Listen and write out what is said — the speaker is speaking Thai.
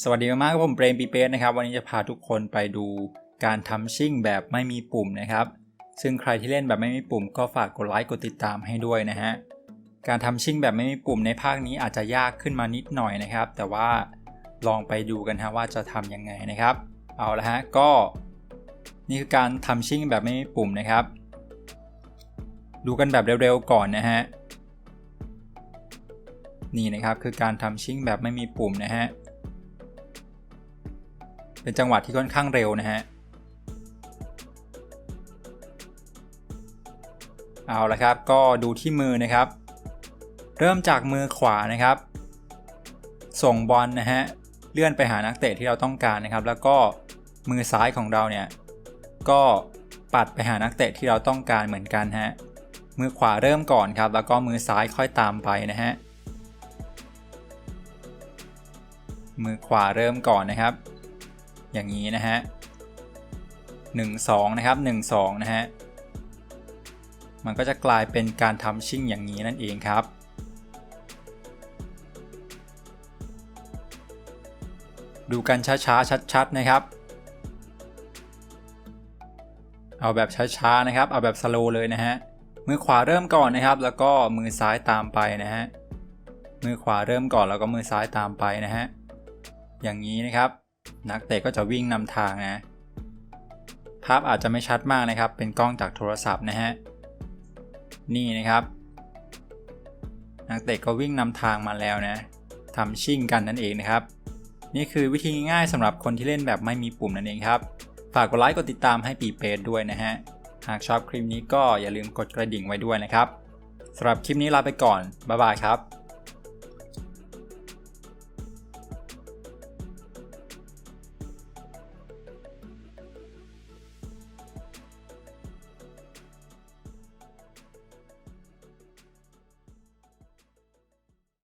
สวัสดีมากๆครับผมเปรมปีเปสนะครับ วันนี้จะพาทุกคนไปดูการทำชิ่งแบบไม่มีปุ่มนะครับ ซึ่งใครที่เล่นแบบไม่มีปุ่ม ก็ฝากกดไลค์กดติดตามให้ด้วยนะฮะการทำชิ่งแบบไม่มีปุ่มในภาคนี้อาจจะยากขึ้นมานิดหน่อยนะครับ แต่ว่าลองไปดูกันฮะว่าจะทำยังไงนะครับ เอาละฮะก็ นี่คือการทำชิ่งแบบไม่มีปุ่มนะครับ ดูกันแบบเร็วๆก่อนนะฮะนี่นะครับคือการทำชิ่งแบบไม่มีปุ่มนะฮะ เป็นจังหวะที่ค่อนข้างเร็วนะฮะ เอาละครับ ก็ดูที่มือนะครับ เริ่มจากมือขวานะครับ ส่งบอลนะฮะ เลื่อนไปหานักเตะที่เราต้องการนะครับ แล้วก็มือซ้ายของเราเนี่ย ก็ปัดไปหานักเตะที่เราต้องการเหมือนกันฮะ มือขวาเริ่มก่อนครับ แล้วก็มือซ้ายค่อยตามไปนะฮะ มือขวาเริ่มก่อนนะครับ อย่างนี้นะฮะ1 2นะครับ1 2นะฮะมันก็จะกลายเป็นการทำชิ่งอย่างนี้นั่นเองครับ ดูกันช้าๆ ชัดๆ นะครับ เอาแบบช้าๆ นะครับ เอาแบบสโลเลยนะฮะ มือขวาเริ่มก่อนนะครับ แล้วก็มือซ้ายตามไปนะฮะ มือขวาเริ่มก่อนแล้วก็มือซ้ายตามไปนะฮะ อย่างนี้นะครับ นักเตะก็จะวิ่งนำทางนะ ภาพอาจจะไม่ชัดมากนะครับ เป็นกล้องจากโทรศัพท์นะฮะ นี่นะครับ นักเตะก็วิ่งนำทางมาแล้วนะทำชิ่งกันนั่นเองนะครับ นี่คือวิธีง่ายๆสำหรับคนที่เล่นแบบไม่มีปุ่มนั่นเองครับ ฝากกดไลค์กดติดตามให้ปีเปดด้วยนะฮะ หากชอบคลิปนี้ก็อย่าลืมกดกระดิ่งไว้ด้วยนะครับสำหรับคลิปนี้ลาไปก่อน บ๊ายบายครับ